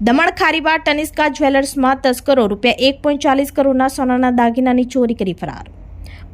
દમણ ખારીબાર ટનિસ્કા જ્વેલર્સમાં તસ્કરો રૂપિયા એક પોઈન્ટ ચાલીસ કરોડના સોનાના દાગીનાની ચોરી કરી ફરાર.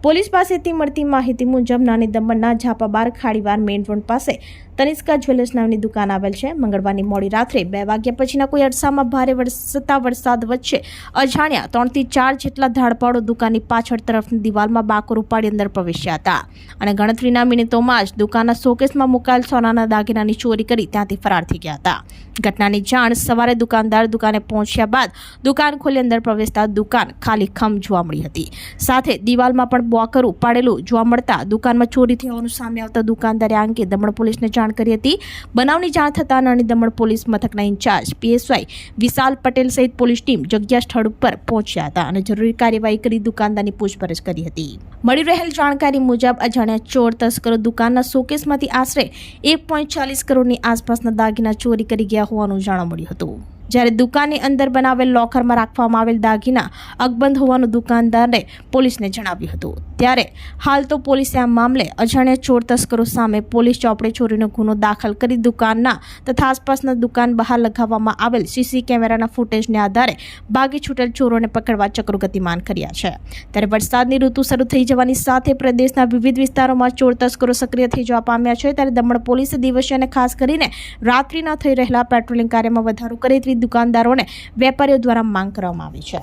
પોલીસ પાસેથી મળતી માહિતી મુજબ નાની દમણના ઝાપાબાર ખાડીવાર મેઇન રોડ પાસે તનિષ્કા જ્વેલર્સ નામની દુકાન આવેલ છે. મંગળવારની મોડી રાત્રે બે વાગ્યા પછીના કોઈ અરસામાં ભારે વરસતા વરસાદ વચ્ચે અજાણ્યા ત્રણથી ચાર જેટલા ધાડપાડો દુકાનની પાછળ તરફની દિવાલમાં બાકોર ઉપાડી અંદર પ્રવેશ્યા હતા. અને ગણતરીના મિનિટોમાં જ દુકાનના શોકેસમાં મુકાયેલ સોનાના દાગીનાની ચોરી કરી ત્યાંથી ફરાર થઈ ગયા હતા. ઘટનાની જાણ સવારે દુકાનદાર દુકાને પહોંચ્યા બાદ દુકાન ખોલી અંદર પ્રવેશતા દુકાન ખાલી ખમ જોવા મળી હતી. સાથે દિવાલમાં પણ બોકર ઉપાડેલું જોવા મળતા દુકાનમાં ચોરી થવાનું સામે આવતા દુકાનદારે આ અંગે દમણ પોલીસને જાણ કરી હતી. બનાવની જાણ થતાં નાની દમણ પોલીસ મથકના in charge PSI Vishal Patel સહિત પોલીસ ટીમ જગ્યા સ્થળ ઉપર પહોંચ્યા હતા અને જરૂરી કાર્યવાહી કરી દુકાનદારની પૂછપરછ કરી હતી. મળી રહેલ જાણકારી મુજબ અજાણ્યા ચોર તસ્કરો દુકાનના શોકેસમાંથી આશરે એક પોઈન્ટ ચાલીસ કરોડની આસપાસના દાગીના ચોરી કરી ગયા હોવાનું જાણવા મળ્યું હતું. જ્યારે દુકાનની અંદર બનાવેલ લોકરમાં રાખવામાં આવેલ દાગીના અકબંધ હોવાનું દુકાનદારે પોલીસને જણાવ્યું હતું. ત્યારે હાલ તો પોલીસે આ મામલે અજાણ્યા ચોર તસ્કરો સામે પોલીસ ચોપડે ચોરીનો ગુનો દાખલ કરી દુકાનના તથા આસપાસના દુકાન બહાર લગાવવામાં આવેલ સીસી કેમેરાના ફૂટેજને આધારે ભાગી છૂટેલ ચોરોને પકડવા ચક્રો ગતિમાન કર્યા છે. ત્યારે વરસાદની ઋતુ શરૂ થઈ જવાની સાથે પ્રદેશના વિવિધ વિસ્તારોમાં ચોર તસ્કરો સક્રિય થઈ જવા પામ્યા છે. ત્યારે દમણ પોલીસે દિવસે અને ખાસ કરીને રાત્રિના થઈ રહેલા પેટ્રોલિંગ કાર્યમાં વધારો કરે તેવી દુકાનદારોને વેપારીઓ દ્વારા માંગ કરવામાં આવી છે.